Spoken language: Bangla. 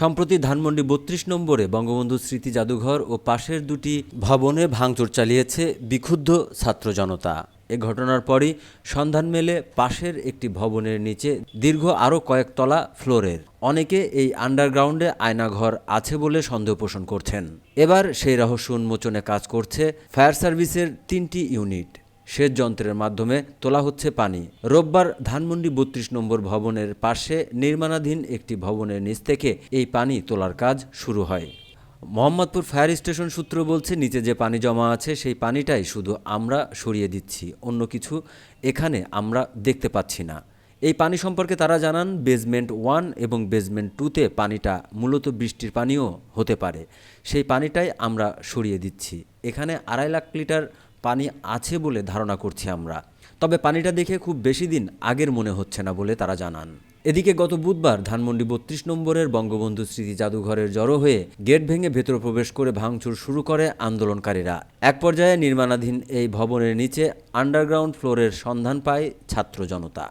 সম্প্রতি ধানমন্ডি বত্রিশ নম্বরে বঙ্গবন্ধু স্মৃতি জাদুঘর ও পাশের দুটি ভবনে ভাঙচুর চালিয়েছে বিক্ষুব্ধ ছাত্র জনতা। এ ঘটনার পরই সন্ধান মেলে পাশের একটি ভবনের নিচে দীর্ঘ আরও কয়েকতলা ফ্লোরের। অনেকে এই আন্ডারগ্রাউন্ডে আয়নাঘর আছে বলে সন্দেহ পোষণ করছেন। এবার সেই রহস্য উন্মোচনে কাজ করছে ফায়ার সার্ভিসের তিনটি ইউনিট। সেচ যন্ত্রের মাধ্যমে তোলা হচ্ছে পানি। রোববার ধানমন্ডি বত্রিশ নম্বর ভবনের পাশে নির্মাণাধীন একটি ভবনের নিচ থেকে এই পানি তোলার কাজ শুরু হয়। মোহাম্মদপুর ফায়ার স্টেশন সূত্র বলছে, নিচে যে পানি জমা আছে, সেই পানিটাই শুধু আমরা সরিয়ে দিচ্ছি, অন্য কিছু এখানে আমরা দেখতে পাচ্ছি না। এই পানি সম্পর্কে তারা জানান বেজমেন্ট ওয়ান এবং বেজমেন্ট টুতে পানিটা মূলত বৃষ্টির পানিও হতে পারে। সেই পানিটাই আমরা সরিয়ে দিচ্ছি। এখানে আড়াই লাখ লিটার পানি আছে বলে ধারণা করছি আমরা। তবে পানিটা দেখে খুব বেশি দিন আগের মনে হচ্ছে না বলে তারা জানান। এদিকে গত বুধবার ধানমন্ডি বত্রিশ নম্বরের বঙ্গবন্ধু স্মৃতি জাদুঘরের জড়ো হয়ে গেট ভেঙে ভেতর প্রবেশ করে ভাঙচুর শুরু করে আন্দোলনকারীরা। এক পর্যায়ে নির্মাণাধীন এই ভবনের নিচে আন্ডারগ্রাউন্ড ফ্লোরের সন্ধান পায় ছাত্র জনতা।